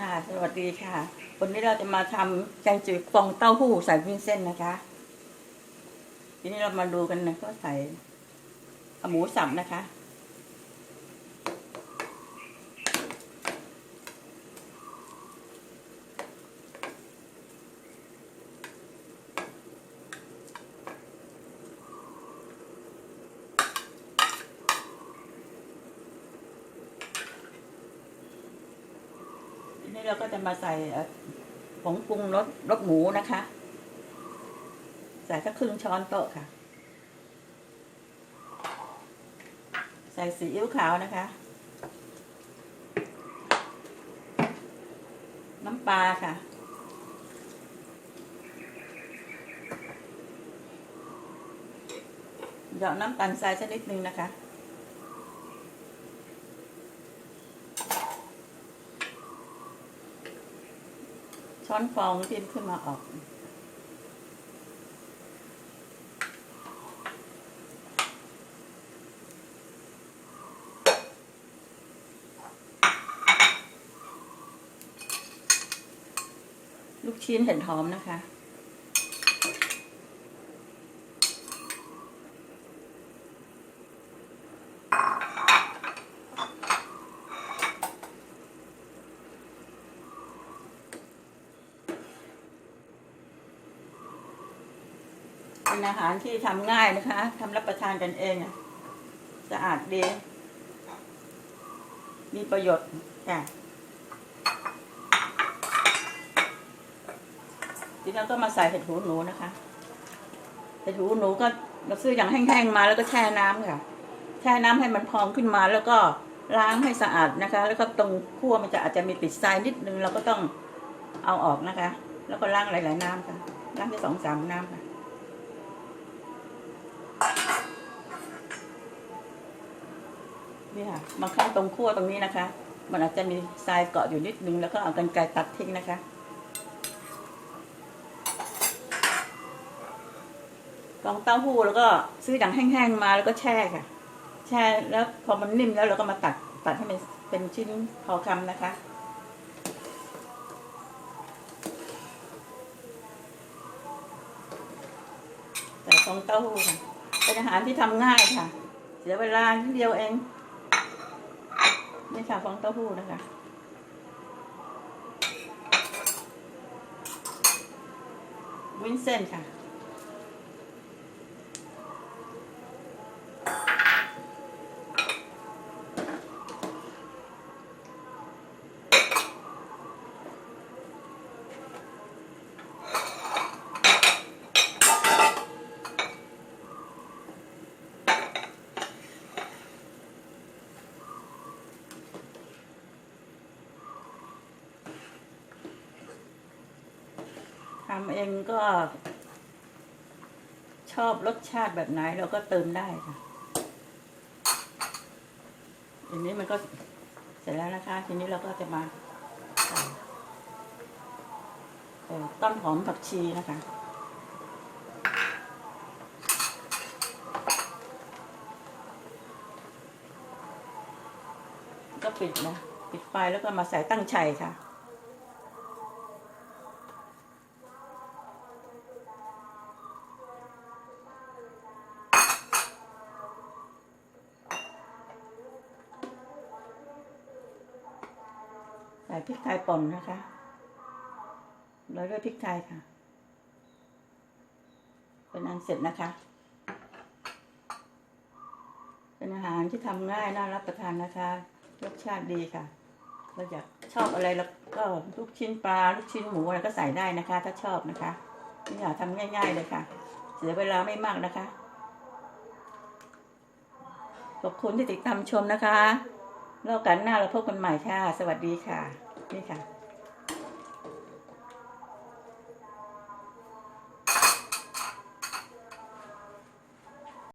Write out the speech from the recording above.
ค่ะสวัสดีค่ะ วันนี้เราจะมาทำแกงจืดฟองเต้าหู้ใส่วุ้นเส้นนะคะ ทีนี้เรามาดูกันนะก็ใส่หมูสับนะคะ ที นี้เราก็จะมาใส่ผงปรุงรสรสหมูนะคะ ใส่สักครึ่งช้อนโต๊ะค่ะ ใส่ซีอิ๊วขาวนะคะ น้ำปลาค่ะเหยาะน้ำตาลทรายสักนิดนึงนะคะ ช้อนฟองชิมขึ้นมาออก ลูกชิ้นเห็ดหอมนะคะ เป็นอาหารที่ทำง่ายนะคะทำรับประทานกันเองสะอาดดี มีประโยชน์ค่ะทีนี้เราก็มาใส่เห็ดหูหนูนะคะ เห็ดหูหนูก็เราซื้ออย่างแห้งๆมาแล้วก็แช่น้ำค่ะ แช่น้ำให้มันพองขึ้นมาแล้วก็ล้างให้สะอาดนะคะ แล้วก็ตรงขั้วมันจะอาจจะมีติดทรายนิดนึงเราก็ต้องเอาออกนะคะ แล้วก็ล้างหลาย ๆ น้ำค่ะล้างแค่สองสามน้ำค่ะ นี่ค่ะบางครั้งตรงขั้วตรงนี้นะคะ มันอาจจะมีทรายเกาะอยู่นิดนึงแล้วก็เอากันไกรตัดทิ้งนะคะกองเต้าหู้แล้วก็ซื้ออย่างแห้งๆมาแล้วก็แช่ค่ะ แช่แล้วพอมันนิ่มแล้วเราก็มาตัดตัดให้มันเป็นชิ้นพอคำนะคะใส่ฟองเต้าหู้ค่ะเป็นอาหารที่ทำง่ายค่ะ เสียเวลานิดเดียวเอง นี่ค่ฟองเต้าหู้นะคะ วินเซนต์ค่ะ ทำเองก็ชอบรสชาติแบบไหนเราก็เติมได้ค่ะทีนี้มันก็เสร็จแล้วนะคะ ทีนี้เราก็จะมาต้นหอมผักชีนะคะ ก็ปิดนะ ปิดไฟแล้วก็มาใส่ตั้งไชัยค่ะ ส่พริกไทยป่นนะคะโรยด้วยพริกไทยค่ะ เป็นอันเสร็จนะคะ เป็นอาหารที่ทำง่ายน่ารับประทานนะคะรสชาติดีค่ะเราอยากชอบอะไรแล้วก็ลูกชิ้นปลาลูกชิ้นหมูอะไรก็ใส่ได้นะคะ ถ้าชอบนะคะนี่ค่ะทำง่ายๆเลยค่ะ เสียเวลาไม่มากนะคะ ขอบคุณที่ติดตามชมนะคะแล้วกันหน้าเราพบกันใหม่ค่ะ สวัสดีค่ะ นี่ค่ะ